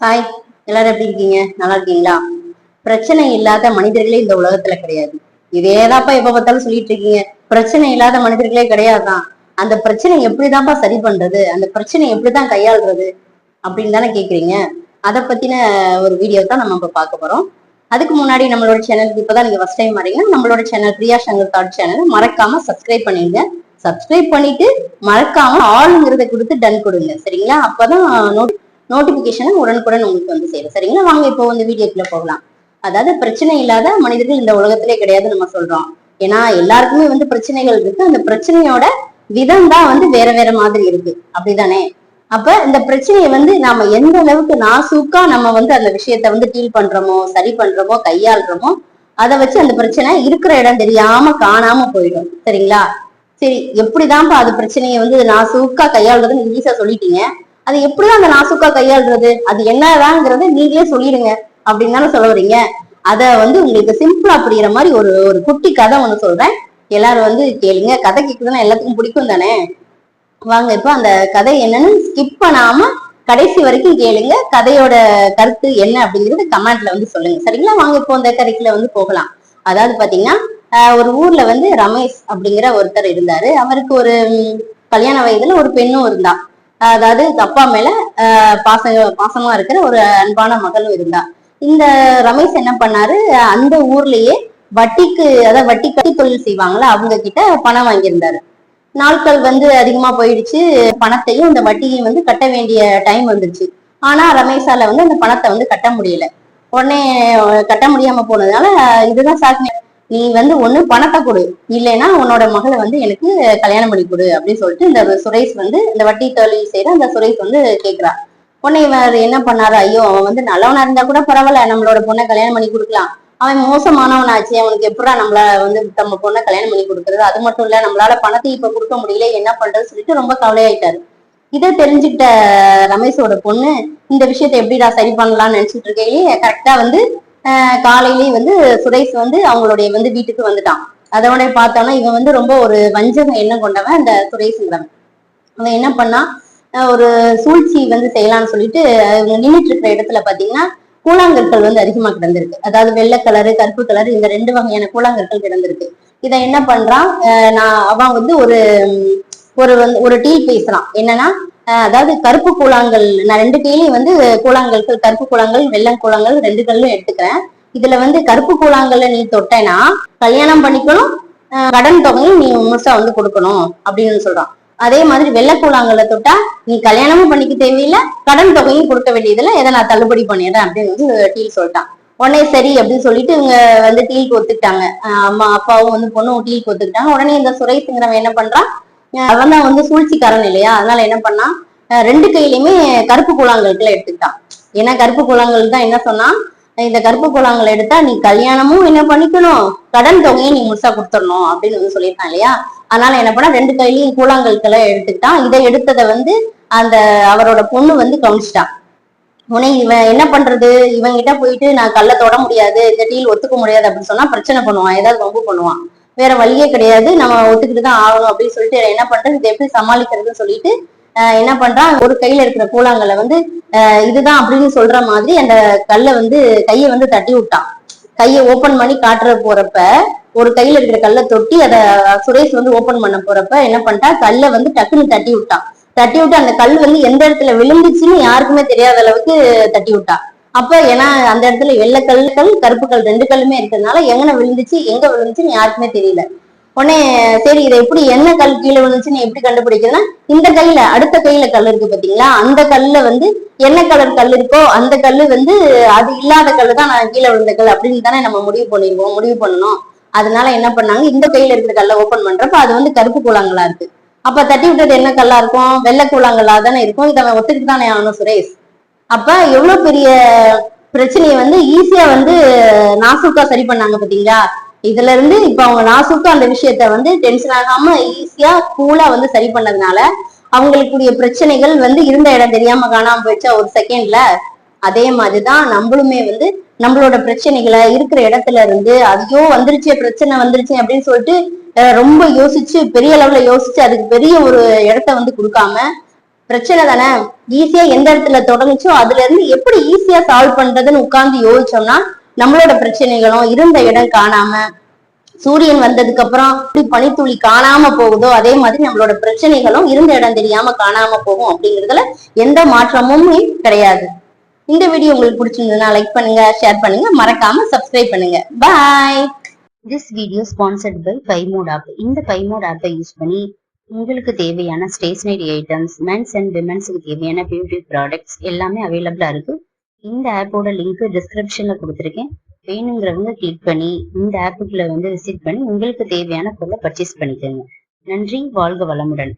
Hi எல்லாரும் எப்படி இருக்கீங்க? நல்லா இருக்கீங்களா? பிரச்சனை இல்லாத மனிதர்களே இந்த உலகத்துல கிடையாது. இதேதாப்பா எப்ப பார்த்தாலும் சொல்லிட்டு இருக்கீங்க. பிரச்சனை இல்லாத மனிதர்களே கிடையாதுதான். அந்த பிரச்சனை எப்படிதான்ப்பா சரி பண்றது? அந்த பிரச்சனை எப்படிதான் கையாளுறது? அப்படின்னு தானே கேக்குறீங்க. அதை பத்தின ஒரு வீடியோ தான் நம்ம இப்ப பார்க்க போறோம். அதுக்கு முன்னாடி நம்மளோட சேனலுக்கு இப்பதான் நீங்க ஃபர்ஸ்ட் டைம் வரீங்க நம்மளோட channel Priya Shankar thought channel மறக்காம சப்ஸ்கிரைப் பண்ணிடுங்க. சப்ஸ்கிரைப் பண்ணிட்டு மறக்காம ஆளுங்கிறத கொடுத்து டன் கொடுங்க. சரிங்களா? அப்பதான் நோட் நோட்டிபிகேஷன் உடனுக்குடன் உங்களுக்கு வந்து சேரும். சரிங்களா? வாங்க இப்போ வந்து வீடியோக்குள்ள போகலாம். அதாவது பிரச்சனை இல்லாத மனிதர்கள் இந்த உலகத்திலே கிடையாது நம்ம சொல்றோம். ஏன்னா எல்லாருக்குமே வந்து பிரச்சனைகள் இருக்கு. அந்த பிரச்சனையோட விதம் தான் வந்து வேற வேற மாதிரி இருக்கு. அப்படிதானே? அப்ப இந்த பிரச்சனையை வந்து நாம எந்த அளவுக்கு நாசூக்கா நம்ம வந்து அந்த விஷயத்த வந்து டீல் பண்றோமோ சரி பண்றோமோ கையாளுறோமோ அதை வச்சு அந்த பிரச்சனை இருக்கிற இடம் தெரியாம காணாம போயிடும். சரிங்களா? சரி எப்படிதான்ப்பா அது பிரச்சனையை வந்து நாசூக்கா கையாளுறதுன்னு ஈஸியா சொல்லிட்டீங்க. அது எப்படிதான் அந்த நாசுக்கா கையாளுறது அது என்னதாங்கிறத நீங்களே சொல்லிடுங்க அப்படின்னு தானே சொல்ல வரீங்க அத வந்து உங்களுக்கு சிம்பிளா புரியுற மாதிரி ஒரு ஒரு குட்டி கதை ஒண்ணு சொல்றேன். எல்லாரும் வந்து கேளுங்க. கதை கேக்குதுன்னா எல்லாத்துக்கும் பிடிக்கும் தானே? வாங்க இப்போ அந்த கதை என்னன்னு ஸ்கிப் பண்ணாம கடைசி வரைக்கும் கேளுங்க. கதையோட கருத்து என்ன அப்படிங்கறது கமெண்ட்ல வந்து சொல்லுங்க. சரிங்களா? வாங்க இப்போ அந்த கதைக்குள்ள வந்து போகலாம். அதாவது பாத்தீங்கன்னா ஒரு ஊர்ல வந்து ரமேஷ் அப்படிங்கிற ஒருத்தர் இருந்தாரு. அவருக்கு ஒரு கல்யாண வயதுல ஒரு பெண்ணும் இருந்தா. அதாவது அப்பா மேல பாச பாசமா இருக்கிற ஒரு அன்பான மகளும் இருந்தா. இந்த ரமேஷ் என்ன பண்ணாரு? அந்த ஊர்லயே வட்டிக்கு அதாவது வட்டி கட்டி தொழில் செய்வாங்களா அவங்க கிட்ட பணம் வாங்கியிருந்தாரு. நாட்கள் வந்து அதிகமா போயிடுச்சு. பணத்தையும் இந்த வட்டியையும் வந்து கட்ட வேண்டிய டைம் வந்துருச்சு. ஆனா ரமேஷால வந்து அந்த பணத்தை வந்து கட்ட முடியல. உடனே கட்ட முடியாம போனதுனால இதுதான் சாத்தியம் நீ வந்து ஒண்ணு பணத்தை கொடு. இல்லைன்னா உன்னோட மகளை வந்து எனக்கு கல்யாணம் பண்ணி கொடு அப்படின்னு சொல்லிட்டு இந்த சுரேஷ் வந்து இந்த வட்டி தொழில் செய்யற அந்த சுரேஷ் வந்து கேக்குறா. உடனே இவர் என்ன பண்ணாரு? ஐயோ அவன் வந்து நல்லவனா இருந்தா கூட பரவாயில்ல நம்மளோட பொண்ணை கல்யாணம் பண்ணி கொடுக்கலாம். அவன் மோசமானவனாச்சு அவனுக்கு எப்படா நம்மள வந்து நம்ம பொண்ணை கல்யாணம் பண்ணி கொடுக்கறது? அது மட்டும் இல்ல நம்மளால பணத்தை இப்ப கொடுக்க முடியல என்ன பண்றது சொல்லிட்டு ரொம்ப கவலையாயிட்டாரு. இதை தெரிஞ்சுக்கிட்ட ரமேஷோட பொண்ணு இந்த விஷயத்தை எப்படிடா சரி பண்ணலாம்னு நினைச்சிட்டு இருக்கையிலேயே கரெக்டா வந்து காலையிலேயே வந்து சுரேஷ் வந்து அவங்களுடைய வந்து வீட்டுக்கு வந்துட்டான். அதோட பார்த்தோம்னா இவன் வந்து ரொம்ப ஒரு வஞ்சக எண்ணம் கொண்டவன் அந்த சுரேஷ்ங்கிறவன். அவன் என்ன பண்ணா ஒரு சூழ்ச்சி வந்து செய்யலாம்னு சொல்லிட்டு நின்றுட்டு இருக்கிற இடத்துல பாத்தீங்கன்னா கூழாங்கற்கள் வந்து அதிகமா கிடந்திருக்கு. அதாவது வெள்ளை கலரு கருப்பு கலர் இந்த ரெண்டு வகையான கூழாங்கற்கள் கிடந்திருக்கு. இதை என்ன பண்றான் நான் அவன் வந்து ஒரு ஒரு வந்து ஒரு டீல் பேசுறான். என்னன்னா அதாவது கருப்பு கூழாங்கல் நான் ரெண்டு டீலையும் வந்து கூழாங்கல்கள் கருப்பு கூழாங்கல் வெள்ளம் கூழாங்கல் ரெண்டு கல்லும் எடுத்துக்கிறேன். இதுல வந்து கருப்பு கூழாங்கல்ல நீ தொட்டேன்னா கல்யாணம் பண்ணிக்கணும் ஆஹ் கடன் தொகையும் நீ முழுசா வந்து கொடுக்கணும் அப்படின்னு சொல்றான். அதே மாதிரி வெள்ளை கூழாங்கல்ல தொட்டா நீ கல்யாணமும் பண்ணிக்க தேவையில்லை கடன் தொகையும் கொடுக்க வேண்டியதுல எதை நான் தள்ளுபடி பண்ணிடுறேன் அப்படின்னு வந்து டீல் சொல்லிட்டான். உடனே சரி அப்படின்னு சொல்லிட்டு இவங்க வந்து டீலுக்கு ஒத்துக்கிட்டாங்க. அம்மா அப்பாவும் வந்து பொண்ணும் டீலுக்கு ஒத்துக்கிட்டாங்க. உடனே இந்த சுரேஷுங்கிறவன் என்ன பண்றான்? அவன் தான் வந்து சூழ்ச்சிக்காரன் இல்லையா? அதனால என்ன பண்ணான் ரெண்டு கையிலயுமே கருப்பு கூழாங்கற்களை எடுத்துக்கிட்டான். ஏன்னா கருப்பு கூழாங்கல் தான் என்ன சொன்னா இந்த கருப்பு கூழாங்கல் எடுத்தா நீ கல்யாணமும் என்ன பண்ணிக்கணும்? கடன் தொகையும் நீ முழுசா கொடுத்துடணும் அப்படின்னு வந்து சொல்லியிருக்கான் இல்லையா? அதனால என்ன பண்ணா ரெண்டு கையிலயும் கூழாங்கல்களை எடுத்துக்கிட்டான். இதை எடுத்ததை வந்து அந்த அவரோட பொண்ணு வந்து கவனிச்சிட்டான். உடனே இவன் என்ன பண்றது? இவன் கிட்ட போயிட்டு நான் கல்ல தொட முடியாது இந்த டீல் ஒத்துக்க முடியாது அப்படின்னு சொன்னா பிரச்சனை பண்ணுவான் ஏதாவது ரொம்ப பண்ணுவான். வேற வழியே கிடையாது. நம்ம ஒத்துக்கிட்டு தான் ஆகணும் அப்படின்னு சொல்லிட்டு என்ன பண்றது இதை எப்படி சமாளிக்கிறதுன்னு சொல்லிட்டு என்ன பண்றான்? ஒரு கையில இருக்கிற கூழாங்கல்ல வந்து இதுதான் அப்படின்னு சொல்ற மாதிரி அந்த கல்லை வந்து கையை வந்து தட்டி விட்டான். கையை ஓபன் பண்ணி காட்டுற போறப்ப ஒரு கையில இருக்கிற கல்லை தொட்டி அத சுரேஷ் வந்து ஓபன் பண்ண போறப்ப என்ன பண்ணிட்டா கல்லை வந்து டக்குன்னு தட்டி விட்டான். தட்டி விட்டு அந்த கல் வந்து எந்த இடத்துல விழுந்துச்சுன்னு யாருக்குமே தெரியாத அளவுக்கு தட்டி விட்டான். அப்ப ஏன்னா அந்த இடத்துல வெள்ளை கல் கருப்பு கல் ரெண்டு கல்லுமே இருக்கிறதுனால எங்கன விழுந்துச்சு எங்க விழுந்துச்சுன்னு யாருக்குமே தெரியல. உடனே சரி இதை எப்படி என்ன கல் கீழே விழுந்துச்சுன்னு எப்படி கண்டுபிடிக்கிறதுன்னா இந்த கையில அடுத்த கையில கல் இருக்கு பாத்தீங்களா? அந்த கல்ல வந்து என்ன கலர் கல் இருக்கோ அந்த கல்லு வந்து அது இல்லாத கல் தான் நான் கீழே விழுந்த கல் அப்படின்னு தானே நம்ம முடிவு பண்ணிருவோம் முடிவு பண்ணணும். அதனால என்ன பண்ணாங்க இந்த கையில இருக்கிற கல்லை ஓபன் பண்றப்ப அது வந்து கருப்பு கூழாங்கலா இருக்கு. அப்ப தட்டி விட்டது என்ன கல்லா இருக்கும்? வெள்ளை கூழாங்கல்லா தானே இருக்கும்? இதை ஒத்துக்கிட்டு தானே ஆகணும் சுரேஷ்? அப்ப எவ்வளவு பெரிய பிரச்சனையை வந்து ஈஸியா வந்து நாசுக்கா சரி பண்ணாங்க பாத்தீங்களா? இதுல இருந்து இப்ப அவங்க நாசுக்கா அந்த விஷயத்த வந்து டென்ஷன் ஆகாம ஈஸியா கூலா வந்து சரி பண்ணதுனால அவங்களுக்குரிய பிரச்சனைகள் வந்து இருந்த இடம் தெரியாம காணாம போயிடுச்சா ஒரு செகண்ட்ல அதே மாதிரிதான் நம்மளுமே வந்து நம்மளோட பிரச்சனைகளை இருக்கிற இடத்துல இருந்து அதையோ வந்துருச்சு பிரச்சனை வந்துருச்சு அப்படின்னு சொல்லிட்டு ரொம்ப யோசிச்சு பெரிய அளவுல யோசிச்சு அதுக்கு பெரிய ஒரு இடத்த வந்து கொடுக்காம பிரச்சனை தானே? ஈஸியா எந்த இடத்துல தொடங்குச்சோ அதுல இருந்து எப்படி ஈஸியா சால்வ் பண்றதுன்னு உட்கார்ந்து யோசிச்சோம்னா நம்மளோட பிரச்சனைகளும் இருந்த இடம் காணாம சூரியன் வந்ததுக்கு அப்புறம் எப்படி பனித்துளி காணாம போகுதோ அதே மாதிரி நம்மளோட பிரச்சனைகளும் இருந்த இடம் தெரியாம காணாம போகும் அப்படிங்கறதுல எந்த மாற்றமும் கிடையாது. இந்த வீடியோ உங்களுக்கு பிடிச்சிருந்ததுன்னா லைக் பண்ணுங்க ஷேர் பண்ணுங்க மறக்காம சப்ஸ்கிரைப் பண்ணுங்க. Bye this video sponsored by Bymot app இந்த பைமோட் ஆப்பை யூஸ் பண்ணி உங்களுக்கு தேவையான ஸ்டேஷனரி ஐட்டம்ஸ் மென்ஸ் அண்ட் விமென்ஸுக்கு தேவையான பியூட்டி ப்ராடக்ட்ஸ் எல்லாமே அவைலபிளாக இருக்கு. இந்த ஆப்போட லிங்க் டிஸ்கிரிப்ஷன்ல கொடுத்துருக்கேன். வேணுங்கிறவங்க கிளிக் பண்ணி இந்த ஆப்புக்குள்ள வந்து விசிட் பண்ணி உங்களுக்கு தேவையான பொருளை பர்ச்சேஸ் பண்ணிக்கோங்க. நன்றி வாழ்க வளமுடன்.